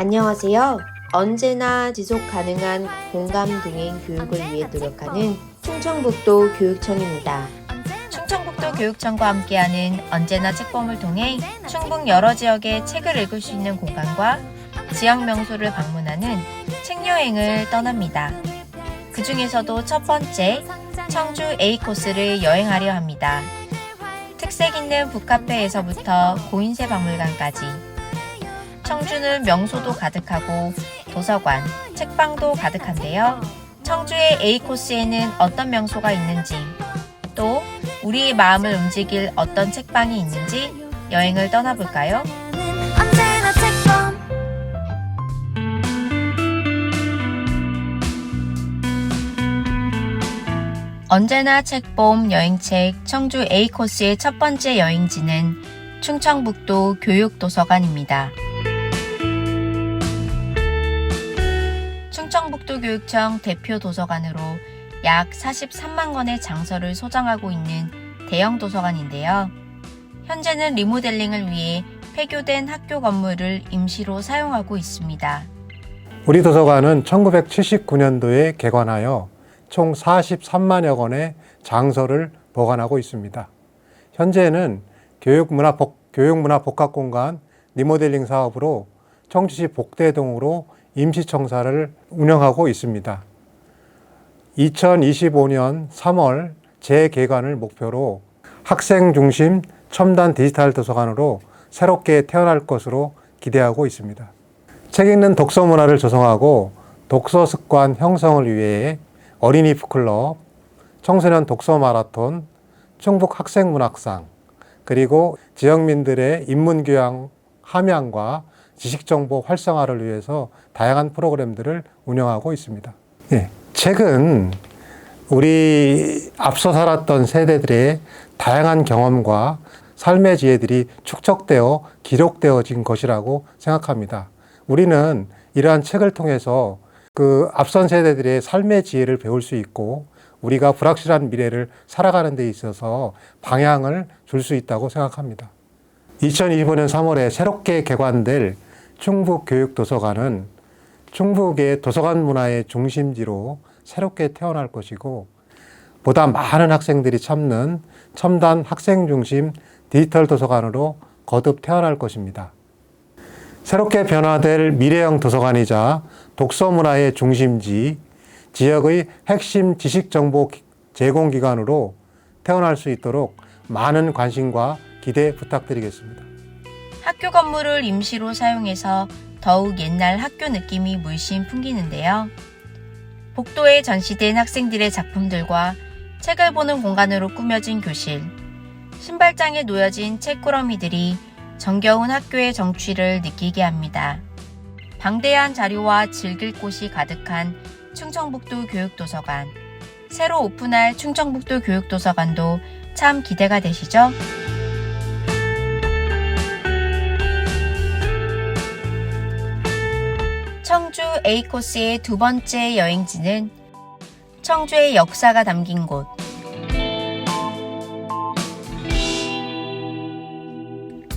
안녕하세요. 언제나 지속 가능한 공감 동행 교육을 위해 노력하는 충청북도 교육청입니다. 충청북도 교육청과 함께하는 언제나 책범을 통해 충북 여러 지역의 책을 읽을 수 있는 공간과 지역 명소를 방문하는 책 여행을 떠납니다. 그 중에서도 첫 번째 청주 A 코스를 여행하려 합니다. 특색 있는 북카페에서부터 고인세 박물관까지 청주는 명소도 가득하고 도서관, 책방도 가득한데요. 청주의 A 코스에는 어떤 명소가 있는지, 또 우리의 마음을 움직일 어떤 책방이 있는지 여행을 떠나볼까요? 언제나 책봄 여행책 청주 A 코스의 첫 번째 여행지는 충청북도 교육도서관입니다. 충청북도 교육청 대표 도서관으로 약 43만 권의 장서를 소장하고 있는 대형 도서관인데요. 현재는 리모델링을 위해 폐교된 학교 건물을 임시로 사용하고 있습니다. 우리 도서관은 1979년도에 개관하여 총 43만여 권의 장서를 보관하고 있습니다. 현재는 교육문화, 복, 교육문화 복합공간 리모델링 사업으로 청주시 복대동으로 임시청사를 운영하고 있습니다. 2025년 3월 재개관을 목표로 학생 중심 첨단 디지털 도서관으로 새롭게 태어날 것으로 기대하고 있습니다. 책 읽는 독서 문화를 조성하고 독서 습관 형성을 위해 어린이 북클럽, 청소년 독서 마라톤, 충북 학생문학상, 그리고 지역민들의 인문교양 함양과 지식정보 활성화를 위해서 다양한 프로그램들을 운영하고 있습니다. 예, 책은 우리 앞서 살았던 세대들의 다양한 경험과 삶의 지혜들이 축적되어 기록되어진 것이라고 생각합니다. 우리는 이러한 책을 통해서 그 앞선 세대들의 삶의 지혜를 배울 수 있고 우리가 불확실한 미래를 살아가는 데 있어서 방향을 줄 수 있다고 생각합니다. 2025년 3월에 새롭게 개관될 충북 교육도서관은 충북의 도서관 문화의 중심지로 새롭게 태어날 것이고 보다 많은 학생들이 참는 첨단 학생 중심 디지털 도서관으로 거듭 태어날 것입니다. 새롭게 변화될 미래형 도서관이자 독서 문화의 중심지, 지역의 핵심 지식 정보 제공 기관으로 태어날 수 있도록 많은 관심과 기대 부탁드리겠습니다. 학교 건물을 임시로 사용해서 더욱 옛날 학교 느낌이 물씬 풍기는데요. 복도에 전시된 학생들의 작품들과 책을 보는 공간으로 꾸며진 교실, 신발장에 놓여진 책꾸러미들이 정겨운 학교의 정취를 느끼게 합니다. 방대한 자료와 즐길 곳이 가득한 충청북도 교육도서관. 새로 오픈할 충청북도 교육도서관도 참 기대가 되시죠? 청주 A 코스의 두 번째 여행지는 청주의 역사가 담긴 곳.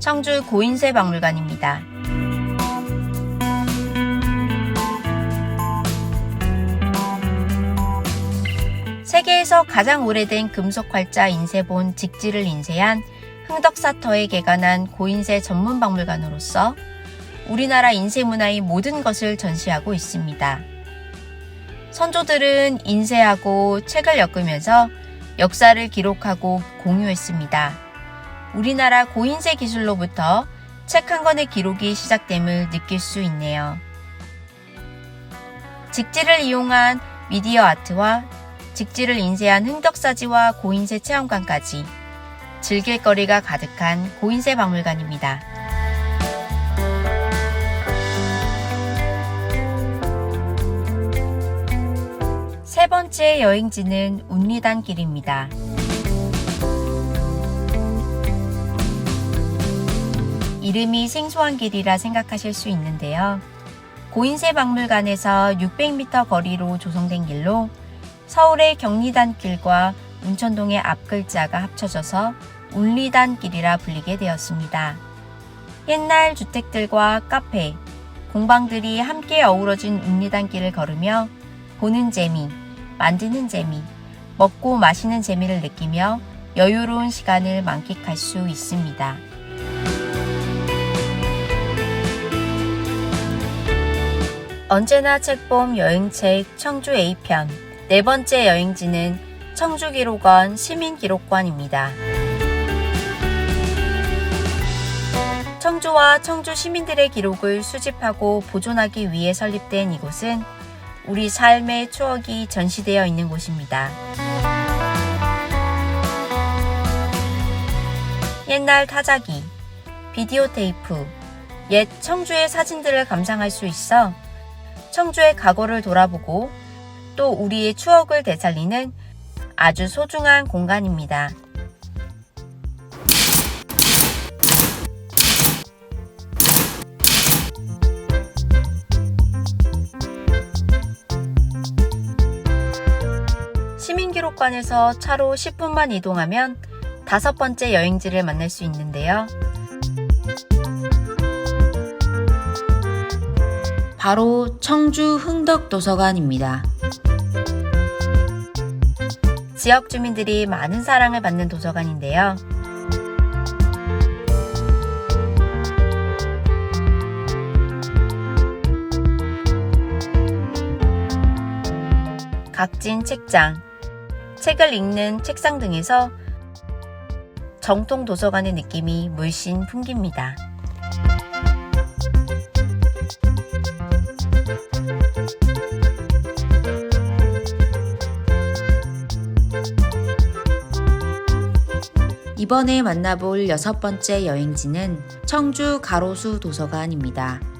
청주 고인세 박물관입니다. 세계에서 가장 오래된 금속 활자 인쇄본 직지를 인쇄한 흥덕사터에 개관한 고인세 전문 박물관으로서 우리나라 인쇄 문화의 모든 것을 전시하고 있습니다. 선조들은 인쇄하고 책을 엮으면서 역사를 기록하고 공유했습니다. 우리나라 고인쇄 기술로부터 책 한 권의 기록이 시작됨을 느낄 수 있네요. 직지를 이용한 미디어 아트와 직지를 인쇄한 흥덕사지와 고인쇄 체험관까지 즐길 거리가 가득한 고인쇄 박물관입니다. 세 번째 여행지는 운리단 길입니다. 이름이 생소한 길이라 생각하실 수 있는데요. 고인세 박물관에서 600m 거리로 조성된 길로 서울의 경리단 길과 운천동의 앞글자가 합쳐져서 운리단 길이라 불리게 되었습니다. 옛날 주택들과 카페, 동방들이 함께 어우러진 읍리단 길을 걸으며 보는 재미, 만드는 재미, 먹고 마시는 재미를 느끼며 여유로운 시간을 만끽할 수 있습니다. 언제나 책봄 여행책 청주 A편 네 번째 여행지는 청주기록원 시민기록관입니다. 청주와 청주 시민들의 기록을 수집하고 보존하기 위해 설립된 이곳은 우리 삶의 추억이 전시되어 있는 곳입니다. 옛날 타자기, 비디오 테이프, 옛 청주의 사진들을 감상할 수 있어 청주의 과거를 돌아보고 또 우리의 추억을 되살리는 아주 소중한 공간입니다. 시민기록관에서 차로 10분만 이동하면 다섯 번째 여행지를 만날 수 있는데요. 바로 청주 흥덕도서관입니다. 지역 주민들이 많은 사랑을 받는 도서관인데요. 각진 책장, 책을 읽는 책상 등에서 정통 도서관의 느낌이 물씬 풍깁니다. 이번에 만나볼 여섯 번째 여행지는 청주 가로수 도서관입니다.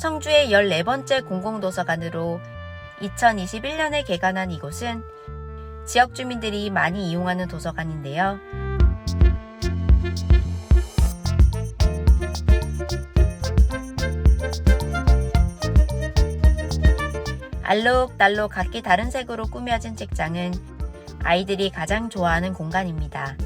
청주의 14번째 공공도서관으로 2021년에 개관한 이곳은 지역 주민들이 많이 이용하는 도서관인데요. 알록달록 각기 다른 색으로 꾸며진 책장은 아이들이 가장 좋아하는 공간입니다.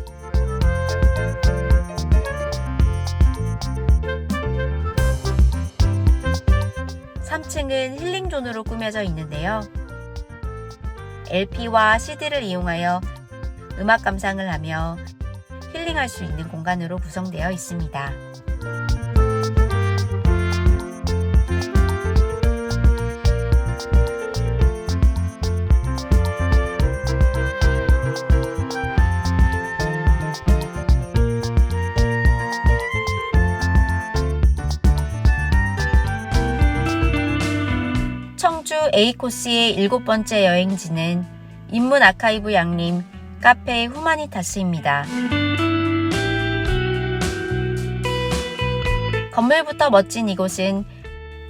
3층은 힐링존으로 꾸며져 있는데요. LP와 CD를 이용하여 음악 감상을 하며 힐링할 수 있는 공간으로 구성되어 있습니다. 청주 A코스의 일곱 번째 여행지는 인문 아카이브 양림 카페 후마니타스입니다. 건물부터 멋진 이곳은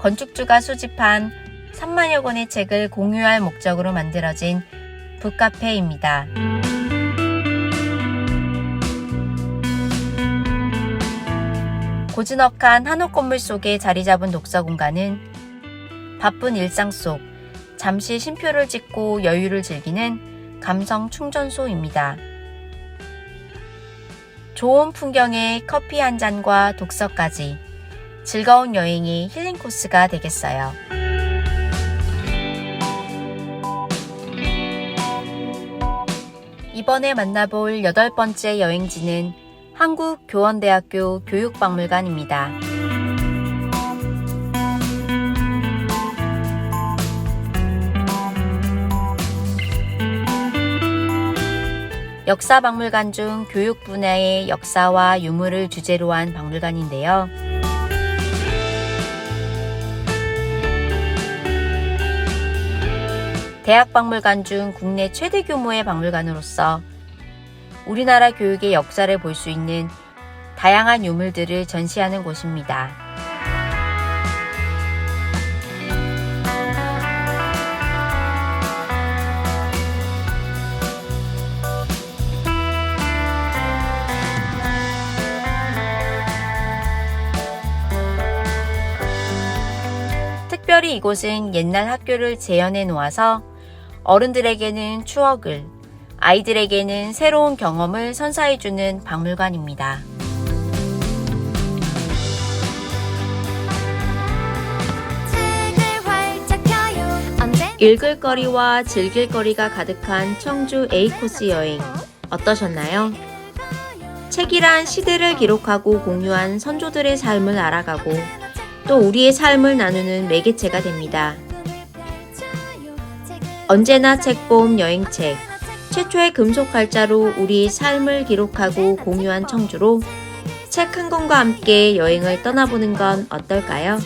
건축주가 수집한 3만여 권의 책을 공유할 목적으로 만들어진 북카페입니다. 고즈넉한 한옥 건물 속에 자리 잡은 독서 공간은 바쁜 일상 속 잠시 쉼표를 찍고 여유를 즐기는 감성 충전소입니다. 좋은 풍경에 커피 한 잔과 독서까지 즐거운 여행이 힐링 코스가 되겠어요. 이번에 만나볼 여덟 번째 여행지는 한국교원대학교 교육박물관입니다. 역사박물관 중 교육 분야의 역사와 유물을 주제로 한 박물관인데요. 대학박물관 중 국내 최대 규모의 박물관으로서 우리나라 교육의 역사를 볼 수 있는 다양한 유물들을 전시하는 곳입니다. 특별히 이곳은 옛날 학교를 재현해 놓아서 어른들에게는 추억을, 아이들에게는 새로운 경험을 선사해주는 박물관입니다. 읽을 거리와 즐길 거리가 가득한 청주 A코스 여행 어떠셨나요? 책이란 시대를 기록하고 공유한 선조들의 삶을 알아가고 또 우리의 삶을 나누는 매개체가 됩니다. 언제나 책봄 여행책 최초의 금속 칼자로 우리의 삶을 기록하고 공유한 청주로 책 한 권과 함께 여행을 떠나보는 건 어떨까요?